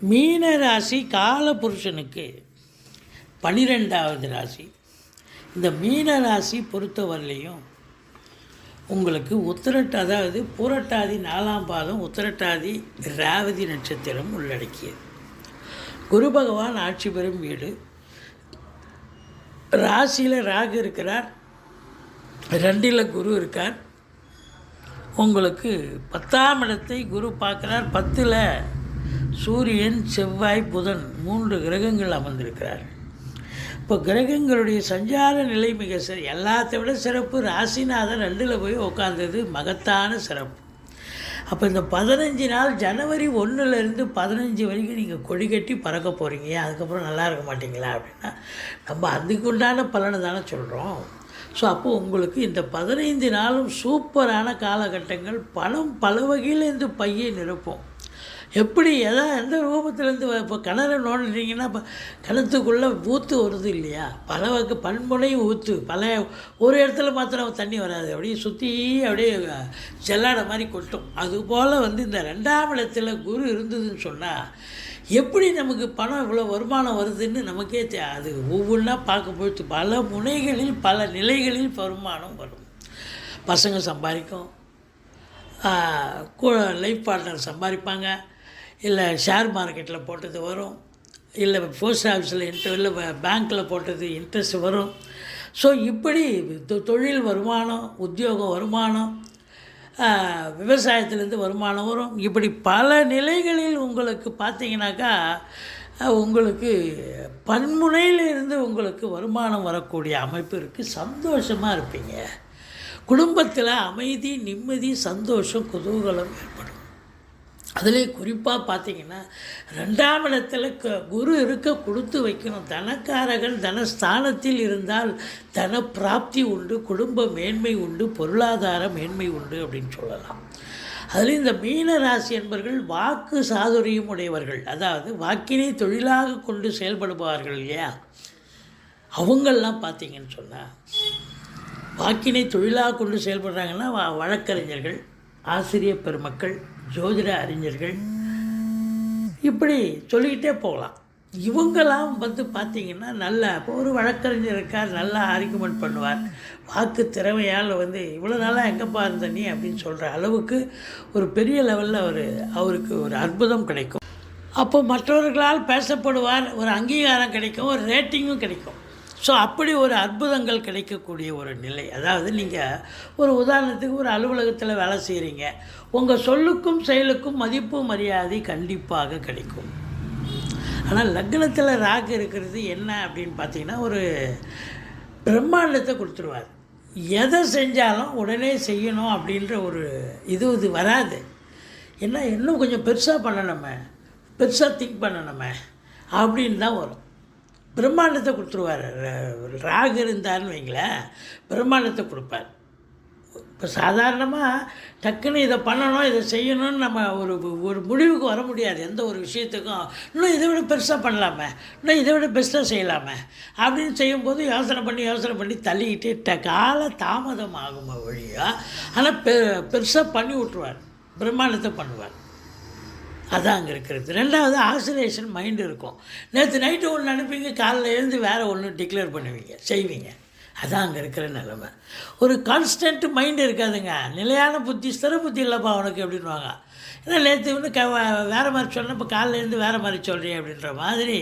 மீன ராசி காலபுருஷனுக்கு. பனிரெண்டாவது ராசி. இந்த மீன ராசி பொறுத்தவரையிலையும் உங்களுக்கு உத்திரட்ட அதாவது பூரட்டாதி நாலாம் பாதம் உத்திரட்டாதி ராவதி நட்சத்திரம் உள்ளடக்கியது. குரு பகவான் ஆட்சி பெறும் வீடு. ராசியில் ராகு இருக்கிறார். ரெண்டில் குரு இருக்கார். உங்களுக்கு பத்தாம் இடத்தை குரு பார்க்குறார். பத்தில் சூரியன் செவ்வாய் புதன் மூன்று கிரகங்கள் அமர்ந்திருக்கிறார். இப்போ கிரகங்களுடைய சஞ்சார நிலை மிக சரி எல்லாத்தை விட சிறப்பு ராசிநாதன் ரெண்டில் போய் உட்காந்தது மகத்தான சிறப்பு. அப்போ இந்த பதினஞ்சு நாள் ஜனவரி ஒன்றுலேருந்து பதினஞ்சு வரைக்கும் நீங்கள் கொடி கட்டி பறக்க போகிறீங்க அதுக்கப்புறம் நல்லா இருக்க மாட்டீங்களா அப்படின்னா நம்ம அதுக்குண்டான பலனை தானே சொல்கிறோம் ஸோ அப்போ உங்களுக்கு இந்த பதினைந்து நாளும் சூப்பரான காலகட்டங்கள் பணம் பல வகையில் இந்த பையை நிரப்போம். எப்படி எதா எந்த ரூபத்துலேருந்து இப்போ கிணறு நோண்டுறீங்கன்னா இப்போ கிணத்துக்குள்ளே ஊற்று வருது இல்லையா? பல வகை பன்முனை ஊற்று பல ஒரு இடத்துல மாத்திரம் தண்ணி வராது. அப்படியே சுற்றி அப்படியே செல்லாட மாதிரி கொட்டும். அதுபோல் வந்து இந்த ரெண்டாம் இடத்துல குரு இருந்ததுன்னு சொன்னால் எப்படி நமக்கு பணம் இவ்வளோ வருமானம் வருதுன்னு நமக்கே தெ அது ஒவ்வொன்றா பார்க்கும்பொழுது பல முனைகளில் பல நிலைகளில் வருமானம் வரும். பசங்க சம்பாதிக்கும். லைஃப் பார்ட்னர் சம்பாதிப்பாங்க. இல்லை ஷேர் மார்க்கெட்டில் போட்டது வரும். இல்லை போஸ்ட் ஆஃபீஸில் இன்ட்ரெ இல்லை பேங்க்கில் போட்டது இன்ட்ரெஸ்ட் வரும். ஸோ இப்படி தொ- தொழில் வருமானம் உத்தியோக வருமானம் விவசாயத்துலேருந்து வருமானம் வரும். இப்படி பல நிலைகளில் உங்களுக்கு பார்த்தீங்கன்னாக்கா உங்களுக்கு பன்முனையிலிருந்து உங்களுக்கு வருமானம் வரக்கூடிய அமைப்பு இருக்குது சந்தோஷமாக இருப்பீங்க. குடும்பத்தில் அமைதி நிம்மதி சந்தோஷம் குதூகலம் ஏற்படும். அதுலேயும் குறிப்பாக பார்த்தீங்கன்னா ரெண்டாம் இடத்துல க- குரு இருக்க கொடுத்து வைக்கணும். தனக்காரகன் தனஸ்தானத்தில் இருந்தால் தன பிராப்தி உண்டு குடும்ப மேன்மை உண்டு பொருளாதார மேன்மை உண்டு அப்படின்னு சொல்லலாம். அதில் இந்த மீன ராசி என்பவர்கள் வாக்கு சாதுரியம் உடையவர்கள். அதாவது வாக்கினை தொழிலாக கொண்டு செயல்படுபவர்கள் இல்லையா? அவங்கெல்லாம் பார்த்தீங்கன்னு சொன்னால் வாக்கினை தொழிலாக கொண்டு செயல்படுறாங்கன்னா வ- வழக்கறிஞர்கள் ஆசிரியர் பெருமக்கள் ஜோதிட அறிஞர்கள் இப்படி சொல்லிக்கிட்டே போகலாம். இவங்கெல்லாம் வந்து பார்த்தீங்கன்னா நல்ல இப்போ ஒரு வழக்கறிஞர் இருக்கார் நல்லா ஆர்குமெண்ட் பண்ணுவார். வாக்கு திறமையால் வந்து இவ்வளோ நாளாக எங்கேப்பா இருந்த நீ அப்படின்னு சொல்கிற அளவுக்கு ஒரு பெரிய லெவலில் அவர் அவருக்கு ஒரு அற்புதம் கிடைக்கும். அப்போ மற்றவர்களால் பேசப்படுவார் ஒரு அங்கீகாரம் கிடைக்கும் ஒரு ரேட்டிங்கும் கிடைக்கும். ஸோ அப்படி ஒரு அற்புதங்கள் கிடைக்கக்கூடிய ஒரு நிலை. அதாவது நீங்கள் ஒரு உதாரணத்துக்கு ஒரு அலுவலகத்தில் வேலை செய்கிறீங்க உங்கள் சொல்லுக்கும் செயலுக்கும் மதிப்பு மரியாதை கண்டிப்பாக கிடைக்கும். ஆனால் லக்னத்தில் ராகு இருக்கிறது என்ன அப்படின்னு பார்த்தீங்கன்னா ஒரு பிரம்மாண்டத்தை கொடுத்துருவார். எதை செஞ்சாலும் உடனே செய்யணும் அப்படின்ற ஒரு இது இது வராது. என்ன இன்னும் கொஞ்சம் பெருசாக பண்ணணுமே பெருசாக திங்க் பண்ணணுமே அப்படின்னு தான் வரும். பிரம்மாண்டத்தை கொடுத்துருவார். ராகு இருந்தார்னு வைங்களேன் பிரம்மாண்டத்தை கொடுப்பார். இப்போ சாதாரணமாக டக்குன்னு இதை பண்ணணும் இதை செய்யணும்னு நம்ம ஒரு ஒரு முடிவுக்கு வர முடியாது. எந்த ஒரு விஷயத்துக்கும் இன்னும் இதை விட பெருசாக பண்ணலாமே இன்னும் இதை விட பெருசாக செய்யலாமே அப்படின்னு செய்யும்போது யோசனை பண்ணி யோசனை பண்ணி தள்ளிக்கிட்டு ட கால தாமதம் ஆகும் வழியாக ஆனால் பெ பெருசாக பண்ணி விட்ருவார் பிரம்மாண்டத்தை பண்ணுவார். அதான் அங்கே இருக்கிறது. ரெண்டாவது ஆசிலேஷன் மைண்டு இருக்கும். நேற்று நைட்டு ஒன்று அனுப்பிங்க காலைல எழுந்து வேறு ஒன்று டிக்ளேர் பண்ணுவீங்க செய்வீங்க. அதான் அங்கே இருக்கிற நிலைமை. ஒரு கான்ஸ்டன்ட் மைண்டு இருக்காதுங்க. நிலையான புத்தி ஸ்திர புத்தி இல்லைப்பா அவனுக்கு அப்படின்வாங்க நேற்று வந்து க வேறு மாதிரி சொன்னேன் இப்போ காலையிலேருந்து வேறு மாதிரி சொல்கிறேன் அப்படின்ற மாதிரி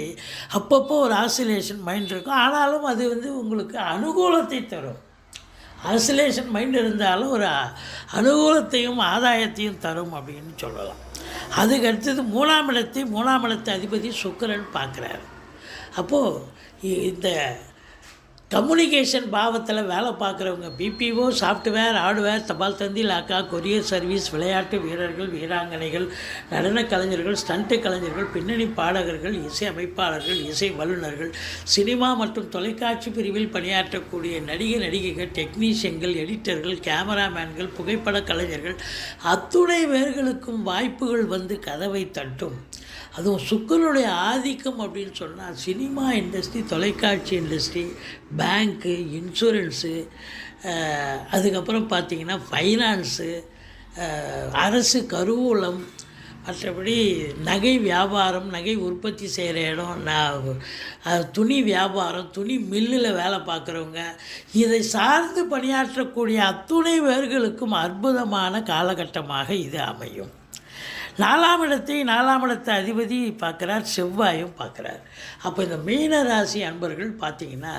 அப்பப்போ ஒரு ஆசிலேஷன் மைண்ட் இருக்கும். ஆனாலும் அது வந்து உங்களுக்கு அனுகூலத்தை தரும். ஆசிலேஷன் மைண்ட் இருந்தாலும் ஒரு அனுகூலத்தையும் ஆதாயத்தையும் தரும் அப்படின்னு சொல்லலாம். அதுக்கு அடுத்தது மூணாம் இடத்தை மூணாம் இடத்தை அதிபதி சுக்கரன் பார்க்குறாரு. அப்போது இந்த கம்யூனிகேஷன் பாவத்தில் வேலை பார்க்குறவங்க பிபிஓ சாஃப்ட்வேர் ஹார்ட்வேர் தபால் தந்தி லாக்கா கொரியர் சர்வீஸ் விளையாட்டு வீரர்கள் வீராங்கனைகள் நடன கலைஞர்கள் ஸ்டண்ட்டு கலைஞர்கள் பின்னணி பாடகர்கள் இசை அமைப்பாளர்கள் இசை வல்லுநர்கள் சினிமா மற்றும் தொலைக்காட்சி பிரிவில் பணியாற்றக்கூடிய நடிகை நடிகைகள் டெக்னீஷியன்கள் எடிட்டர்கள் கேமராமேன்கள் புகைப்பட கலைஞர்கள் அத்துணை பேர்களுக்கும் வாய்ப்புகள் வந்து கதவை தட்டும். அதுவும் சுக்கரனுடைய ஆதிக்கம் அப்படின்னு சொன்னால் சினிமா இண்டஸ்ட்ரி தொலைக்காட்சி இண்டஸ்ட்ரி பேங்க்கு இன்சூரன்ஸு அதுக்கப்புறம் பார்த்திங்கன்னா ஃபைனான்ஸு அரசு கருவூலம் மற்றபடி நகை வியாபாரம் நகை உற்பத்தி செய்கிற இடம் நான் துணி வியாபாரம் துணி மில்லில் வேலை பார்க்குறவங்க இதை சார்ந்து பணியாற்றக்கூடிய அத்துணை பேர்களுக்கும் அற்புதமான காலகட்டமாக இது அமையும். நாலாம் இடத்தை நாலாம் இடத்த அதிபதி பார்க்குறார் செவ்வாயும் பார்க்குறார். அப்போ இந்த மீன ராசி அன்பர்கள் பார்த்தீங்கன்னா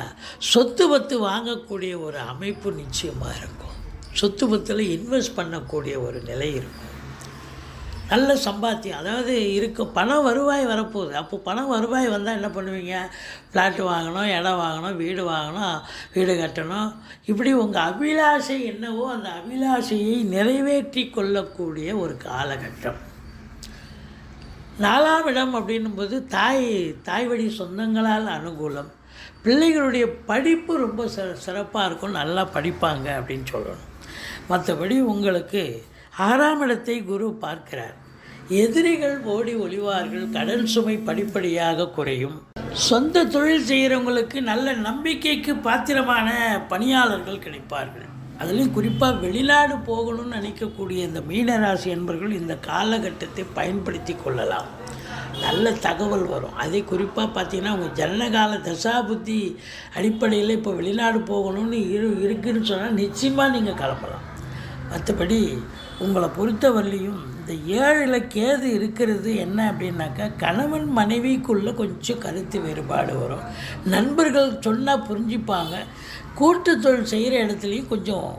சொத்து பத்து வாங்கக்கூடிய ஒரு அமைப்பு நிச்சயமாக இருக்கும். சொத்து பத்தில் இன்வெஸ்ட் பண்ணக்கூடிய ஒரு நிலை இருக்கும். நல்ல சம்பாத்தியம் அதாவது இருக்கும் பணம் வருவாய் வரப்போகுது. அப்போ பணம் வருவாய் வந்தால் என்ன பண்ணுவீங்க? ஃப்ளாட்டு வாங்கணும் இடம் வாங்கணும் வீடு வாங்கணும் வீடு கட்டணும். இப்படி உங்கள் அபிலாஷை என்னவோ அந்த அபிலாஷையை நிறைவேற்றி கொள்ளக்கூடிய ஒரு காலகட்டம். நாலாம் இடம் அப்படின்னும்போது தாய் தாய் வழி சொந்தங்களால் அனுகூலம். பிள்ளைகளுடைய படிப்பு ரொம்ப ச சிறப்பாக இருக்கும் நல்லா படிப்பாங்க அப்படின்னு சொல்லணும். மற்றபடி உங்களுக்கு ஆறாம் இடத்தை குரு பார்க்கிறார். எதிரிகள் ஓடி ஒளிவார்கள் கடன் சுமை படிப்படியாக குறையும். சொந்த தொழில் செய்கிறவங்களுக்கு நல்ல நம்பிக்கைக்கு பாத்திரமான பணியாளர்கள் கிடைப்பார்கள். அதுலேயும் குறிப்பாக வெளிநாடு போகணும்னு நினைக்கக்கூடிய இந்த மீனராசி என்பர்கள் இந்த காலகட்டத்தை பயன்படுத்தி கொள்ளலாம். நல்ல தகவல் வரும். அதே குறிப்பாக பார்த்தீங்கன்னா உங்கள் ஜனனகால தசாபுத்தி அடிப்படையில் இப்போ வெளிநாடு போகணும்னு இரு இருக்குன்னு சொன்னால் நிச்சயமாக நீங்கள் கிளம்பலாம். மற்றபடி உங்களை பொறுத்தவரையிலையும் இந்த ஏழில் கேது இருக்கிறது என்ன அப்படின்னாக்கா கணவன் மனைவிக்குள்ளே கொஞ்சம் கருத்து வேறுபாடு வரும். நண்பர்கள் சொன்னால் புரிஞ்சுப்பாங்க. கூட்டு தொழில் செய்கிற இடத்துலையும் கொஞ்சம்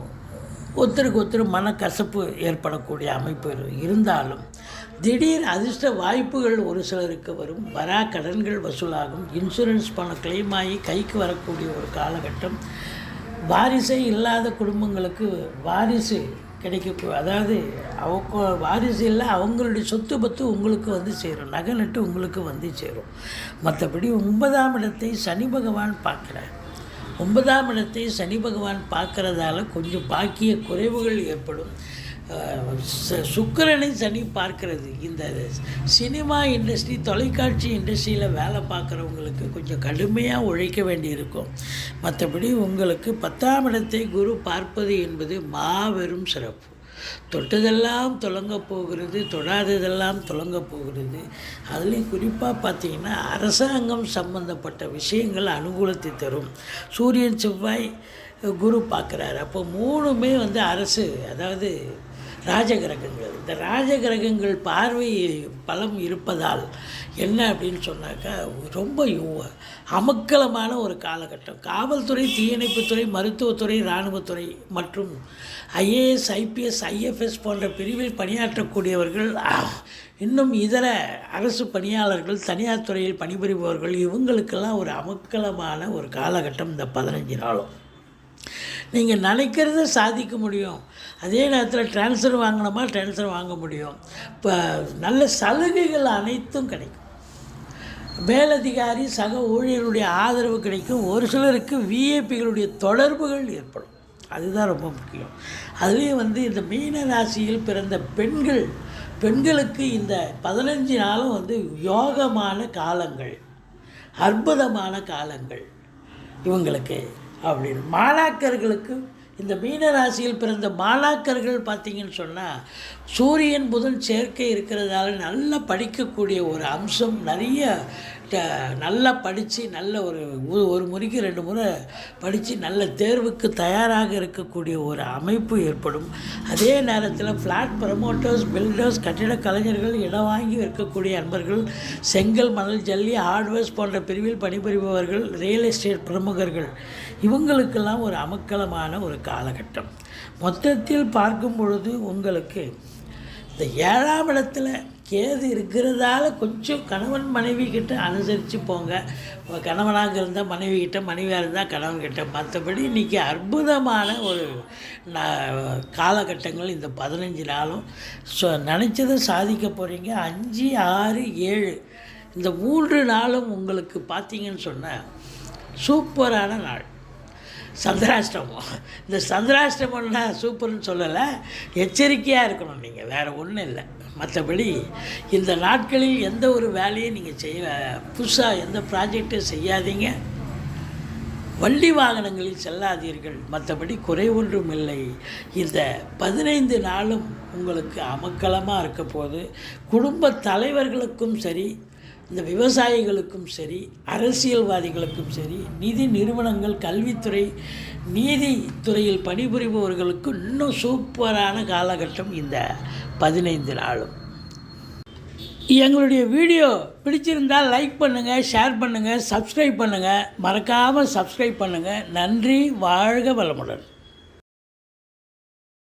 ஒருத்தருக்கு ஒருத்தர் மனக்கசப்பு ஏற்படக்கூடிய அமைப்பு இருந்தாலும் திடீர் அதிர்ஷ்ட வாய்ப்புகள் ஒரு சிலருக்கு வரும். வரா கடன்கள் வசூலாகும். இன்சூரன்ஸ் பணம் கிளைம் ஆகி கைக்கு வரக்கூடிய ஒரு காலகட்டம். வாரிசே இல்லாத குடும்பங்களுக்கு வாரிசு கிடைக்க அதாவது அவங்க வாரிசு இல்லை அவங்களுடைய சொத்து பத்து உங்களுக்கு வந்து சேரும். நகை நட்டு உங்களுக்கு வந்து சேரும். மற்றபடி ஒன்பதாம் இடத்தை சனி பகவான் பார்க்குறார். ஒன்பதாம் இடத்தை சனி பகவான் பார்க்குறதால கொஞ்சம் பாக்கிய குறைவுகள் ஏற்படும். சுக்கரனை சனி பார்க்கிறது. இந்த சினிமா இண்டஸ்ட்ரி தொலைக்காட்சி இண்டஸ்ட்ரியில் வேலை பார்க்குறவங்களுக்கு கொஞ்சம் கடுமையாக உழைக்க வேண்டியிருக்கும். மற்றபடி உங்களுக்கு பத்தாம் இடத்தை குரு பார்ப்பது என்பது மாபெரும் சிறப்பு. தொட்டதெல்லாம் தொடங்க போகிறது தொடாததெல்லாம் தொடங்க போகிறது. அதுலேயும் குறிப்பாக பார்த்தீங்கன்னா அரசாங்கம் சம்பந்தப்பட்ட விஷயங்கள் அனுகூலத்தை தரும். சூரியன் செவ்வாய் குரு பார்க்குறாரு. அப்போ மூணுமே வந்து அரசு அதாவது ராஜகிரகங்கள். இந்த ராஜகிரகங்கள் பார்வை பலம் இருப்பதால் என்ன அப்படின்னு சொன்னாக்கா ரொம்ப யு- அமக்கலமான ஒரு காலகட்டம். காவல்துறை தீயணைப்புத்துறை மருத்துவத்துறை இராணுவத்துறை மற்றும் ஐஏஎஸ் ஐபிஎஸ் ஐஎஃப்எஸ் போன்ற பிரிவில் பணியாற்றக்கூடியவர்கள் இன்னும் இதர அரசு பணியாளர்கள் தனியார் துறையில் பணிபுரிபவர்கள் இவங்களுக்கெல்லாம் ஒரு அமக்கலமான ஒரு காலகட்டம் இந்த பதினஞ்சு நாளும். நீங்கள் நினைக்கிறத சாதிக்க முடியும். அதே நேரத்தில் ட்ரான்ஸ்ஃபர் வாங்கினோமா ட்ரான்ஸ்ஃபர் வாங்க முடியும். இப்போ நல்ல சலுகைகள் அனைத்தும் கிடைக்கும். மேலதிகாரி சக ஊழியர்களுடைய ஆதரவு கிடைக்கும். ஒரு சிலருக்கு விஐபிகளுடைய தொடர்புகள் ஏற்படும். அதுதான் ரொம்ப முக்கியம். அதுலேயும் வந்து இந்த மீன ராசியில் பிறந்த பெண்கள் பெண்களுக்கு இந்த பதினஞ்சு நாளும் வந்து யோகமான காலங்கள் அற்புதமான காலங்கள் இவங்களுக்கு. அப்படின்னு. மாலாக்கர்களுக்கு இந்த மீன ராசியில் பிறந்த மாலாக்கர்கள் பார்த்தீங்கன்னு சொன்னால் சூரியன் புதன் சேர்க்கை இருக்கிறதால நல்லா படிக்கக்கூடிய ஒரு அம்சம் நிறைய நல்லா படித்து நல்ல ஒரு ஒரு- ஒரு முறைக்கு ரெண்டு முறை படித்து நல்ல தேர்வுக்கு தயாராக இருக்கக்கூடிய ஒரு அமைப்பு ஏற்படும். அதே நேரத்தில் ஃப்ளாட் ப்ரமோட்டர்ஸ் பில்டர்ஸ் கட்டிட கலைஞர்கள் இடம் வாங்கி இருக்கக்கூடிய அன்பர்கள் செங்கல் மணல் ஜல்லி ஹார்ட்வேர்ஸ் போன்ற பிரிவில் பணிபுரிபவர்கள் ரியல் எஸ்டேட் பிரமுகர்கள் இவங்களுக்கெல்லாம் ஒரு அமக்கலமான ஒரு காலகட்டம். மொத்தத்தில் பார்க்கும் பொழுது உங்களுக்கு இந்த ஏழாம் இடத்துல கேது இருக்கிறதால கொஞ்சம் கணவன் மனைவி கிட்ட அனுசரித்து போங்க. கணவனாக இருந்தால் மனைவி கிட்ட மனைவியாக இருந்தால் கணவன் கிட்ட. மற்றபடி இன்றைக்கி அற்புதமான ஒரு ந- காலகட்டங்கள் இந்த பதினஞ்சு நாளும். ஸோ நினச்சதை சாதிக்க போகிறீங்க அஞ்சு ஆறு ஏழு. இந்த மூன்று நாளும் உங்களுக்கு பார்த்தீங்கன்னு சொன்னால் சூப்பரான நாள். சந்திராஷ்டமம் இந்த சந்திராஷ்டமம்னா சூப்பர்னு சொல்லலை எச்சரிக்கையாக இருக்கணும் நீங்கள் வேறு ஒன்றும் இல்லை. மற்றபடி இந்த நாட்களில் எந்த ஒரு வேலையும் நீங்கள் செய்ய புதுசாக எந்த ப்ராஜெக்டும் செய்யாதீங்க. வண்டி வாகனங்களில் செல்லாதீர்கள். மற்றபடி குறை ஒன்றும் இல்லை. இந்த பதினைந்து நாளும் உங்களுக்கு அமக்கலமாக இருக்க போது குடும்ப தலைவர்களுக்கும் சரி இந்த விவசாயிகளுக்கும் சரி அரசியல்வாதிகளுக்கும் சரி நிதி நிறுவனங்கள் கல்வித்துறை நீதித்துறையில் பணிபுரிபவர்களுக்கு இன்னும் சூப்பரான காலகட்டம் இந்த பதினைந்து நாளும். எங்களுடைய வீடியோ பிடிச்சிருந்தால் லைக் பண்ணுங்கள் ஷேர் பண்ணுங்கள் சப்ஸ்கிரைப் பண்ணுங்கள் மறக்காமல் சப்ஸ்கிரைப் பண்ணுங்கள் நன்றி வாழ்க வளமுடன்.